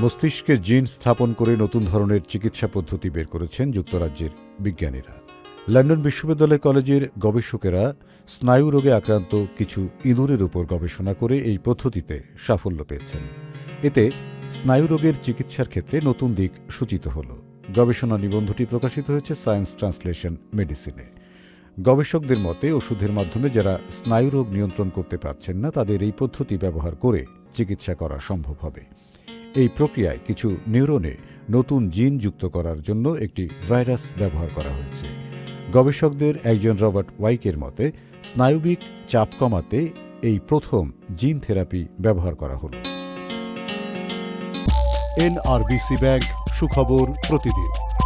মস্তিষ্কে জিন স্থাপন করে নতুন ধরনের চিকিৎসা পদ্ধতি বের করেছেন যুক্তরাজ্যের বিজ্ঞানীরা। লন্ডন বিশ্ববিদ্যালয় কলেজের গবেষকেরা স্নায়ু রোগে আক্রান্ত কিছু ইঁদুরের উপর গবেষণা করে এই পদ্ধতিতে সাফল্য পেয়েছেন। এতে স্নায়ু রোগের চিকিৎসার ক্ষেত্রে নতুন দিক সূচিত হল। গবেষণা নিবন্ধটি প্রকাশিত হয়েছে সায়েন্স ট্রান্সলেশন মেডিসিনে। গবেষকদের মতে, ওষুধের মাধ্যমে যারা স্নায়ুরোগ নিয়ন্ত্রণ করতে পারছেন না, তাদের এই পদ্ধতি ব্যবহার করে চিকিৎসা করা সম্ভব হবে। এই প্রক্রিয়ায় কিছু নিউরনে নতুন জিন যুক্ত করার জন্য একটি ভাইরাস ব্যবহার করা হয়েছে। গবেষকদের একজন রবার্ট ওয়াইকের মতে, স্নায়ুবিক চাপ কমাতে এই প্রথম জিন থেরাপি ব্যবহার করা হল। এনআরবিসি ব্যাংক সুখবর প্রতিদিন।